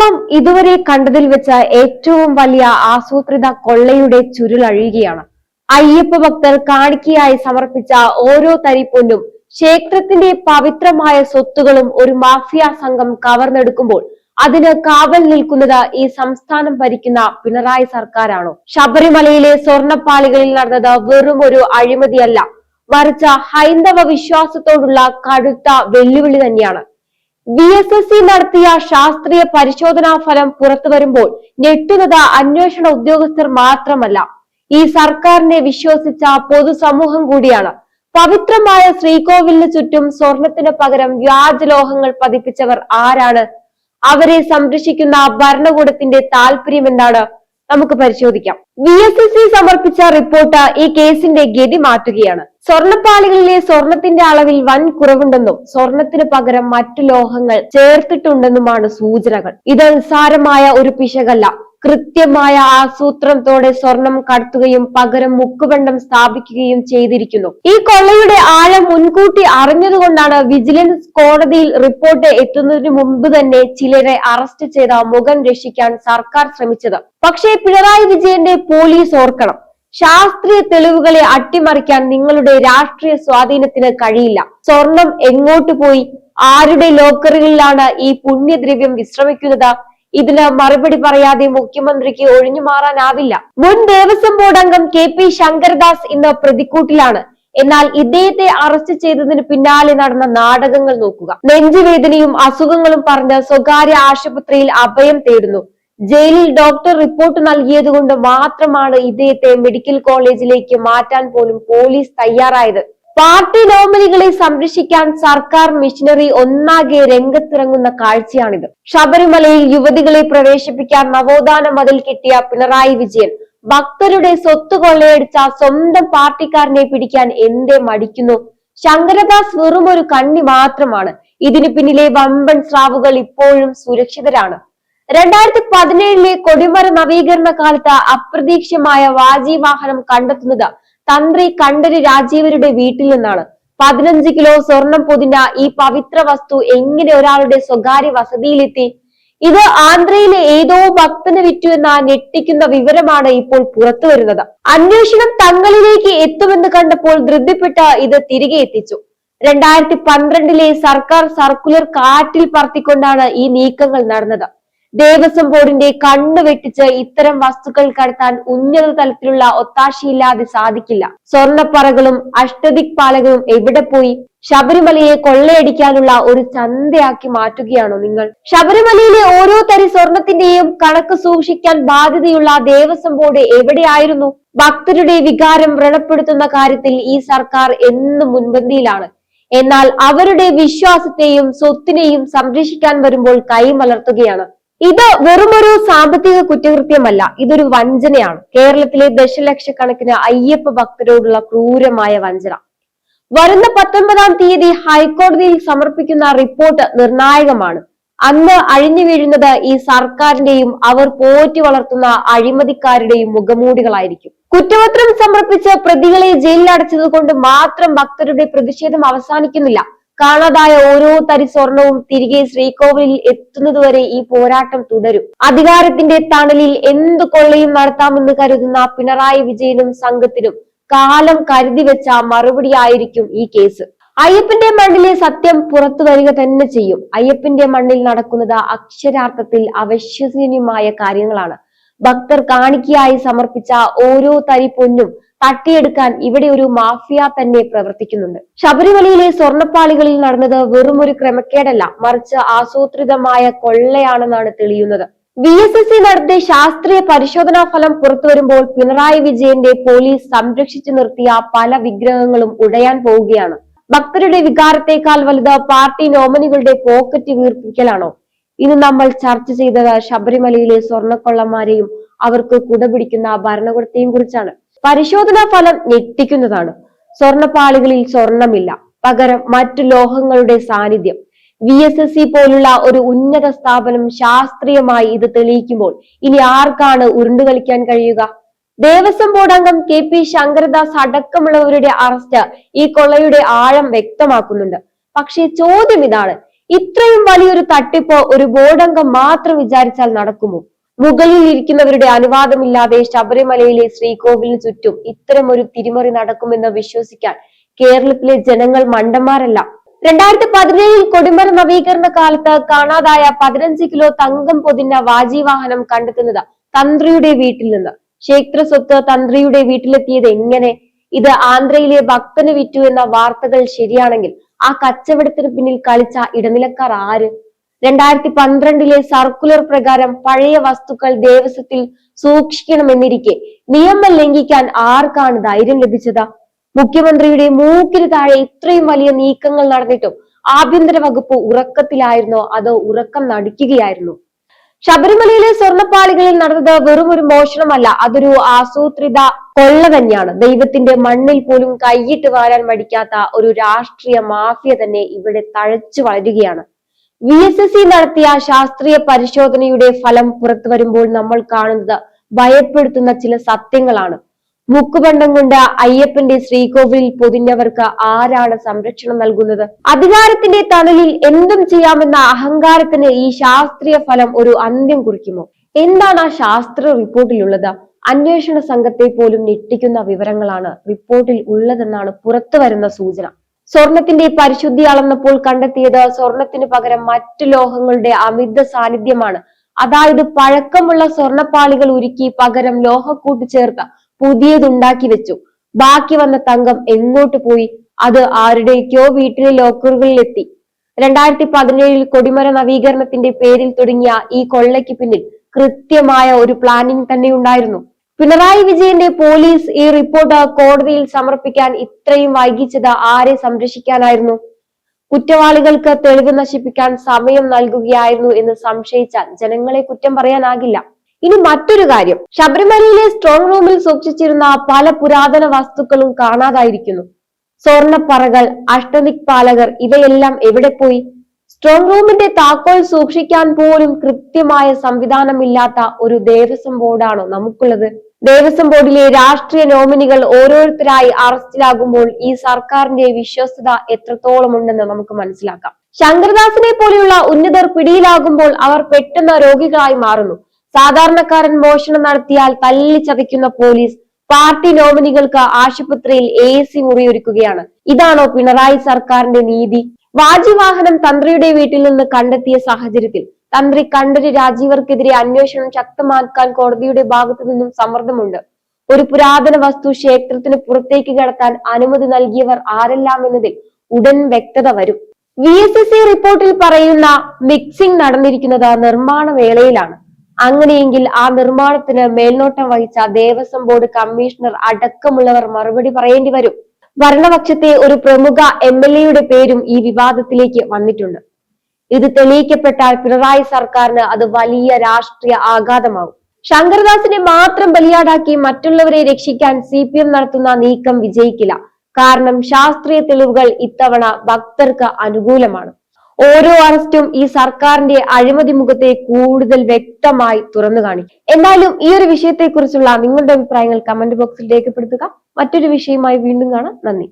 കേരളം ഇതുവരെ കണ്ടതിൽ വെച്ച ഏറ്റവും വലിയ ആസൂത്രിത കൊള്ളയുടെ ചുരുളഴിയുകയാണ് അയ്യപ്പ ഭക്തർ കാണിക്കയായി സമർപ്പിച്ച ഓരോ തരിപ്പൊന്നും ക്ഷേത്രത്തിന്റെ പവിത്രമായ സ്വത്തുകളും ഒരു മാഫിയ സംഘം കവർന്നെടുക്കുമ്പോൾ അതിന് കാവൽ നിൽക്കുന്നത് ഈ സംസ്ഥാനം ഭരിക്കുന്ന പിണറായി സർക്കാരാണോ? ശബരിമലയിലെ സ്വർണപ്പാളികളിൽ നടന്നത് വെറും ഒരു അഴിമതിയല്ല. മറിച്ച ഹൈന്ദവ വിശ്വാസത്തോടുള്ള കടുത്ത വെല്ലുവിളി തന്നെയാണ്. ബി എസ് എസ് സി നടത്തിയ ശാസ്ത്രീയ പരിശോധനാ ഫലം പുറത്തു വരുമ്പോൾ ഞെട്ടുന്നത് അന്വേഷണ ഉദ്യോഗസ്ഥർ മാത്രമല്ല. ഈ സർക്കാരിനെ വിശ്വസിച്ച പൊതുസമൂഹം കൂടിയാണ്. പവിത്രമായ ശ്രീകോവിലിന് ചുറ്റും സ്വർണത്തിന് പകരം വ്യാജലോഹങ്ങൾ പതിപ്പിച്ചവർ ആരാണ്? അവരെ സംരക്ഷിക്കുന്ന ഭരണകൂടത്തിന്റെ താല്പര്യം എന്താണ് നമുക്ക് പരിശോധിക്കാം. വി എസ് എസ് സി സമർപ്പിച്ച റിപ്പോർട്ട് ഈ കേസിന്റെ ഗതി മാറ്റുകയാണ്. സ്വർണപ്പാളികളിലെ സ്വർണത്തിന്റെ അളവിൽ വൻ കുറവുണ്ടെന്നും സ്വർണത്തിന് പകരം മറ്റു ലോഹങ്ങൾ ചേർത്തിട്ടുണ്ടെന്നുമാണ് സൂചനകൾ. ഇത് നിസ്സാരമായ ഒരു പിശകല്ല. കൃത്യമായ ആസൂത്രണത്തോടെ സ്വർണം കടത്തുകയും പകരം മുക്കുബണ്ഡം സ്ഥാപിക്കുകയും ചെയ്തിരിക്കുന്നു. ഈ കൊള്ളയുടെ ആഴം മുൻകൂട്ടി അറിഞ്ഞതുകൊണ്ടാണ് വിജിലൻസ് കോടതിയിൽ റിപ്പോർട്ട് എത്തുന്നതിന് മുമ്പ് തന്നെ ചിലരെ അറസ്റ്റ് ചെയ്ത മുഖം രക്ഷിക്കാൻ സർക്കാർ ശ്രമിച്ചത്. പക്ഷേ പിണറായി വിജയന്റെ പോലീസ് ഓർക്കണം. ശാസ്ത്രീയ തെളിവുകളെ അട്ടിമറിക്കാൻ നിങ്ങളുടെ രാഷ്ട്രീയ സ്വാധീനത്തിന് കഴിയില്ല. സ്വർണം എങ്ങോട്ട് പോയി? ആരുടെ ലോക്കറുകളിലാണ് ഈ പുണ്യദ്രവ്യം വിശ്രമിക്കുന്നത്? ഇതിന് മറുപടി പറയാതെ മുഖ്യമന്ത്രിക്ക് ഒഴിഞ്ഞു മാറാനാവില്ല. മുൻ ദേവസ്വം ബോർഡ് അംഗം കെ പി ശങ്കർദാസ് ഇന്ന് പ്രതിക്കൂട്ടിലാണ്. എന്നാൽ ഇദ്ദേഹത്തെ അറസ്റ്റ് ചെയ്തതിന് പിന്നാലെ നടന്ന നാടകങ്ങൾ നോക്കുക. നെഞ്ചുവേദനയും അസുഖങ്ങളും പറഞ്ഞ് സ്വകാര്യ ആശുപത്രിയിൽ അഭയം തേടുന്നു. ജയിലിൽ ഡോക്ടർ റിപ്പോർട്ട് നൽകിയതുകൊണ്ട് മാത്രമാണ് ഇദ്ദേഹത്തെ മെഡിക്കൽ കോളേജിലേക്ക് മാറ്റാൻ പോലും പോലീസ് തയ്യാറായത്. പാർട്ടി നോമിനികളെ സംരക്ഷിക്കാൻ സർക്കാർ മിഷനറി ഒന്നാകെ രംഗത്തിറങ്ങുന്ന കാഴ്ചയാണിത്. ശബരിമലയിൽ യുവതികളെ പ്രവേശിപ്പിക്കാൻ നവോത്ഥാന മതിൽ കിട്ടിയ പിണറായി വിജയൻ ഭക്തരുടെ സ്വത്ത് കൊള്ളയടിച്ച സ്വന്തം പാർട്ടിക്കാരനെ പിടിക്കാൻ എന്തേ മടിക്കുന്നു? ശങ്കരദാസ് വെറും ഒരു കണ്ണി മാത്രമാണ്. ഇതിനു പിന്നിലെ വമ്പൻ സ്രാവുകൾ ഇപ്പോഴും സുരക്ഷിതരാണ്. രണ്ടായിരത്തി പതിനേഴിലെ കൊടിമര നവീകരണ കാലത്ത് അപ്രതീക്ഷിതമായ വാജി വാഹനം കണ്ടെത്തുന്നത് തന്ത്രി കണ്ഠര് രാജീവരുടെ വീട്ടിൽ നിന്നാണ്. പതിനഞ്ച് കിലോ സ്വർണം പൊതിഞ്ഞ ഈ പവിത്ര വസ്തു എങ്ങനെ ഒരാളുടെ സ്വകാര്യ വസതിയിലെത്തി? ഇത് ആന്ധ്രയിലെ ഏതോ ഭക്തന് വിറ്റു എന്ന ഞെട്ടിക്കുന്ന വിവരമാണ് ഇപ്പോൾ പുറത്തു വരുന്നത്. അന്വേഷണം തങ്ങളിലേക്ക് എത്തുമെന്ന് കണ്ടപ്പോൾ ധൃതിപ്പെട്ട് ഇത് തിരികെ എത്തിച്ചു. രണ്ടായിരത്തി പന്ത്രണ്ടിലെ സർക്കാർ സർക്കുലർ കാറ്റിൽ പറത്തിക്കൊണ്ടാണ് ഈ നീക്കങ്ങൾ നടന്നത്. ദേവസ്വം ബോർഡിന്റെ കണ്ണ് വെട്ടിച്ച് ഇത്തരം വസ്തുക്കൾ കടത്താൻ ഉന്നത തലത്തിലുള്ള ഒത്താശയില്ലാതെ സാധിക്കില്ല. സ്വർണപ്പറകളും അഷ്ടദിക് പാലകളും എവിടെ പോയി? ശബരിമലയെ കൊള്ളയടിക്കാനുള്ള ഒരു ചന്തയാക്കി മാറ്റുകയാണോ നിങ്ങൾ? ശബരിമലയിലെ ഓരോ തരി സ്വർണത്തിന്റെയും കണക്ക് സൂക്ഷിക്കാൻ ബാധ്യതയുള്ള ദേവസ്വം ബോർഡ് എവിടെയായിരുന്നു? ഭക്തരുടെ വികാരം വ്രണപ്പെടുത്തുന്ന കാര്യത്തിൽ ഈ സർക്കാർ എന്നും മുൻപന്തിയിലാണ്. എന്നാൽ അവരുടെ വിശ്വാസത്തെയും സ്വത്തിനെയും സംരക്ഷിക്കാൻ വരുമ്പോൾ കൈമലർത്തുകയാണ്. ഇത് വെറുമൊരു സാമ്പത്തിക കുറ്റകൃത്യമല്ല. ഇതൊരു വഞ്ചനയാണ്. കേരളത്തിലെ ദശലക്ഷക്കണക്കിന് അയ്യപ്പ ഭക്തരോടുള്ള ക്രൂരമായ വഞ്ചന. വരുന്ന പത്തൊൻപതാം തീയതി ഹൈക്കോടതിയിൽ സമർപ്പിക്കുന്ന റിപ്പോർട്ട് നിർണായകമാണ്. അന്ന് അഴിഞ്ഞു വീഴുന്നത് ഈ സർക്കാരിന്റെയും അവർ പോറ്റി വളർത്തുന്ന അഴിമതിക്കാരുടെയും മുഖമൂടികളായിരിക്കും. കുറ്റപത്രം സമർപ്പിച്ച് പ്രതികളെ ജയിലിലടച്ചത് കൊണ്ട് മാത്രം ഭക്തരുടെ പ്രതിഷേധം അവസാനിക്കുന്നില്ല. കാണാതായ ഓരോ തരി സ്വർണവും തിരികെ ശ്രീകോവിലിൽ എത്തുന്നതുവരെ ഈ പോരാട്ടം തുടരും. അധികാരത്തിന്റെ തണലിൽ എന്തു കൊള്ളയും നടത്താമെന്ന് കരുതുന്ന പിണറായി വിജയനും സംഘത്തിനും കാലം കരുതി വെച്ച മറുപടിയായിരിക്കും ഈ കേസ്. അയ്യപ്പന്റെ മണ്ണിലെ സത്യം പുറത്തു വരിക തന്നെ ചെയ്യും. അയ്യപ്പന്റെ മണ്ണിൽ നടക്കുന്നത് അക്ഷരാർത്ഥത്തിൽ അവിശ്വസനീയമായ കാര്യങ്ങളാണ്. ഭക്തർ കാണിക്കയായി സമർപ്പിച്ച ഓരോ തരി പൊന്നും തട്ടിയെടുക്കാൻ ഇവിടെ ഒരു മാഫിയ തന്നെ പ്രവർത്തിക്കുന്നുണ്ട്. ശബരിമലയിലെ സ്വർണപ്പാളികളിൽ നടന്നത് വെറും ഒരു ക്രമക്കേടല്ല മറിച്ച് ആസൂത്രിതമായ കൊള്ളയാണെന്നാണ് തെളിയുന്നത്. വി എസ് എസ് സി നടത്തിയ ശാസ്ത്രീയ പരിശോധനാ ഫലം പുറത്തുവരുമ്പോൾ പിണറായി വിജയന്റെ പോലീസ് സംരക്ഷിച്ചു നിർത്തിയ പല വിഗ്രഹങ്ങളും ഉടയാൻ പോവുകയാണ്. ഭക്തരുടെ വികാരത്തെക്കാൾ വലുത് പാർട്ടി നോമിനികളുടെ പോക്കറ്റ് വീർപ്പിക്കലാണോ? ഇന്ന് നമ്മൾ ചർച്ച ചെയ്തത് ശബരിമലയിലെ സ്വർണക്കൊള്ളന്മാരെയും അവർക്ക് കുടപിടിക്കുന്ന ഭരണകൂടത്തെയും കുറിച്ചാണ്. പരിശോധനാ ഫലം ഞെട്ടിക്കുന്നതാണ്. സ്വർണപ്പാളികളിൽ സ്വർണമില്ല. പകരം മറ്റു ലോഹങ്ങളുടെ സാന്നിധ്യം. വി എസ് എസ് സി പോലുള്ള ഒരു ഉന്നത സ്ഥാപനം ശാസ്ത്രീയമായി ഇത് തെളിയിക്കുമ്പോൾ ഇനി ആർക്കാണ് ഉരുണ്ടു കളിക്കാൻ കഴിയുക? ദേവസ്വം ബോർഡ് അംഗം കെ പി ശങ്കരദാസ് അടക്കമുള്ളവരുടെ അറസ്റ്റ് ഈ കൊള്ളയുടെ ആഴം വ്യക്തമാക്കുന്നുണ്ട്. പക്ഷേ ചോദ്യം ഇതാണ്. ഇത്രയും വലിയൊരു തട്ടിപ്പ് ഒരു ബോർഡംഗം മാത്രം വിചാരിച്ചാൽ നടക്കുമോ? മുകളിൽ ഇരിക്കുന്നവരുടെ അനുവാദമില്ലാതെ ശബരിമലയിലെ ശ്രീകോവിലിന് ചുറ്റും ഇത്തരം ഒരു തിരിമറി നടക്കുമെന്ന് വിശ്വസിക്കാൻ കേരളത്തിലെ ജനങ്ങൾ മണ്ടന്മാരല്ല. രണ്ടായിരത്തി പതിനേഴിൽ കൊടിമര നവീകരണ കാലത്ത് കാണാതായ പതിനഞ്ച് കിലോ തങ്കം പൊതിഞ്ഞ വാജീവാഹനം കണ്ടെത്തുന്നത് തന്ത്രിയുടെ വീട്ടിൽ നിന്ന്. ക്ഷേത്ര സ്വത്ത് തന്ത്രിയുടെ വീട്ടിലെത്തിയത് എങ്ങനെ? ഇത് ആന്ധ്രയിലെ ഭക്തന് വിറ്റു എന്ന വാർത്തകൾ ശരിയാണെങ്കിൽ ആ കച്ചവടത്തിന് പിന്നിൽ കളിച്ച ഇടനിലക്കാർ ആര്? രണ്ടായിരത്തി പന്ത്രണ്ടിലെ സർക്കുലർ പ്രകാരം പഴയ വസ്തുക്കൾ ദേവസ്വത്തിൽ സൂക്ഷിക്കണമെന്നിരിക്കെ നിയമം ലംഘിക്കാൻ ആർക്കാണ് ധൈര്യം ലഭിച്ചത്? മുഖ്യമന്ത്രിയുടെ മൂക്കിന് താഴെ ഇത്രയും വലിയ നീക്കങ്ങൾ നടന്നിട്ടും ആഭ്യന്തര വകുപ്പ് ഉറക്കത്തിലായിരുന്നോ അതോ ഉറക്കം നടിക്കുകയായിരുന്നു? ശബരിമലയിലെ സ്വർണപ്പാളികളിൽ നടന്നത് വെറും ഒരു മോഷണമല്ല അതൊരു ആസൂത്രിത കൊള്ള തന്നെയാണ്. ദൈവത്തിന്റെ മണ്ണിൽ പോലും കൈയിട്ട് വാരാൻ മടിക്കാത്ത ഒരു രാഷ്ട്രീയ മാഫിയ തന്നെ ഇവിടെ തഴച്ചു വളരുകയാണ്. വി എസ് എസ് സി നടത്തിയ ശാസ്ത്രീയ പരിശോധനയുടെ ഫലം പുറത്തു വരുമ്പോൾ നമ്മൾ കാണുന്നത് ഭയപ്പെടുത്തുന്ന ചില സത്യങ്ങളാണ്. മുക്കുബണ്ടം കൊണ്ട് അയ്യപ്പന്റെ ശ്രീകോവിലിൽ പൊതിഞ്ഞവർക്ക് ആരാണ് സംരക്ഷണം നൽകുന്നത്? അധികാരത്തിന്റെ തണലിൽ എന്തും ചെയ്യാമെന്ന അഹങ്കാരത്തിന് ഈ ശാസ്ത്രീയ ഫലം ഒരു അന്ത്യം കുറിക്കുമോ? എന്താണ് ആ ശാസ്ത്ര റിപ്പോർട്ടിലുള്ളത്? അന്വേഷണ സംഘത്തെ പോലും ഞെട്ടിക്കുന്ന വിവരങ്ങളാണ് റിപ്പോർട്ടിൽ ഉള്ളതെന്നാണ് പുറത്തു വരുന്ന സൂചന. സ്വർണത്തിന്റെ പരിശുദ്ധി അളന്നപ്പോൾ കണ്ടെത്തിയത് സ്വർണത്തിന് പകരം മറ്റു ലോഹങ്ങളുടെ അമിത സാന്നിധ്യമാണ്. അതായത് പഴക്കമുള്ള സ്വർണപ്പാളികൾ ഉരുക്കി പകരം ലോഹക്കൂട്ട് ചേർത്ത പുതിയതുണ്ടാക്കി വെച്ചു. ബാക്കി വന്ന തങ്കം എങ്ങോട്ട് പോയി? അത് ആരുടെയൊക്കെയോ വീട്ടിലെ ലോക്കറുകളിൽ എത്തി രണ്ടായിരത്തി പതിനേഴിൽ കൊടിമര നവീകരണത്തിന്റെ പേരിൽ തുടങ്ങിയ ഈ കൊള്ളയ്ക്ക് പിന്നിൽ കൃത്യമായ ഒരു പ്ലാനിംഗ് തന്നെ ഉണ്ടായിരുന്നു പിണറായി വിജയന്റെ പോലീസ് ഈ റിപ്പോർട്ട് കോടതിയിൽ സമർപ്പിക്കാൻ ഇത്രയും വൈകിച്ചത് ആരെ സംരക്ഷിക്കാനായിരുന്നു? കുറ്റവാളികൾക്ക് തെളിവ് നശിപ്പിക്കാൻ സമയം നൽകുകയായിരുന്നു എന്ന് സംശയിച്ചാൽ ജനങ്ങളെ കുറ്റം പറയാനാകില്ല. ഇനി മറ്റൊരു കാര്യം. ശബരിമലയിലെ സ്ട്രോങ് റൂമിൽ സൂക്ഷിച്ചിരുന്ന പല പുരാതന വസ്തുക്കളും കാണാതായിരിക്കുന്നു. സ്വർണപ്പറകൾ അഷ്ടദിക്പാലകർ ഇവയെല്ലാം എവിടെ പോയി? സ്ട്രോങ് റൂമിന്റെ താക്കോൽ സൂക്ഷിക്കാൻ പോലും കൃത്യമായ സംവിധാനമില്ലാത്ത ഒരു ദേവസ്വം ബോർഡാണോ നമുക്കുള്ളത്? ദേവസ്വം ബോർഡിലെ രാഷ്ട്രീയ നോമിനികൾ ഓരോരുത്തരായി അറസ്റ്റിലാകുമ്പോൾ ഈ സർക്കാരിന്റെ വിശ്വസ്തത എത്രത്തോളം ഉണ്ടെന്ന് നമുക്ക് മനസ്സിലാക്കാം. ശങ്കരദാസിനെ പോലെയുള്ള ഉന്നതർ പിടിയിലാകുമ്പോൾ അവർ പെട്ടെന്ന് രോഗികളായി മാറുന്നു. സാധാരണക്കാരൻ മോഷണം നടത്തിയാൽ തല്ലി പോലീസ് പാർട്ടി നോമിനികൾക്ക് ആശുപത്രിയിൽ എ സി മുറിയൊരുക്കുകയാണ്. ഇതാണോ പിണറായി സർക്കാരിന്റെ നീതി? വാജിവാഹനം തന്ത്രിയുടെ വീട്ടിൽ നിന്ന് കണ്ടെത്തിയ സാഹചര്യത്തിൽ തന്ത്രി കണ്ടര് രാജീവർക്കെതിരെ അന്വേഷണം ശക്തമാക്കാൻ കോടതിയുടെ ഭാഗത്തു നിന്നും സമ്മർദ്ദമുണ്ട്. ഒരു പുരാതന വസ്തു ക്ഷേത്രത്തിന് പുറത്തേക്ക് കടത്താൻ അനുമതി നൽകിയവർ ആരെല്ലാം എന്നതിൽ ഉടൻ വ്യക്തത വരും. വി റിപ്പോർട്ടിൽ പറയുന്ന മിക്സിംഗ് നടന്നിരിക്കുന്നത് നിർമ്മാണ വേളയിലാണ്. അങ്ങനെയെങ്കിൽ ആ നിർമ്മാണത്തിന് മേൽനോട്ടം വഹിച്ച ദേവസ്വം ബോർഡ് കമ്മീഷണർ അടക്കമുള്ളവർ മറുപടി പറയേണ്ടി വരും. ഭരണപക്ഷത്തെ ഒരു പ്രമുഖ എം എൽ എയുടെ പേരും ഈ വിവാദത്തിലേക്ക് വന്നിട്ടുണ്ട്. ഇത് തെളിയിക്കപ്പെട്ടാൽ പിണറായി സർക്കാരിന് അത് വലിയ രാഷ്ട്രീയ ആഘാതമാകും. ശങ്കർദാസിനെ മാത്രം ബലിയാടാക്കി മറ്റുള്ളവരെ രക്ഷിക്കാൻ സി പി എം നടത്തുന്ന നീക്കം വിജയിക്കില്ല. കാരണം ശാസ്ത്രീയ തെളിവുകൾ ഇത്തവണ ഭക്തർക്ക് അനുകൂലമാണ്. ഓരോ അറസ്റ്റും ഈ സർക്കാരിന്റെ അഴിമതി മുഖത്തെ കൂടുതൽ വ്യക്തമായി തുറന്നു കാണിക്കും. എന്തായാലും ഈ ഒരു വിഷയത്തെക്കുറിച്ചുള്ള നിങ്ങളുടെ അഭിപ്രായങ്ങൾ കമന്റ് ബോക്സിൽ രേഖപ്പെടുത്തുക. മറ്റൊരു വിഷയമായി വീണ്ടും കാണാം. നന്ദി.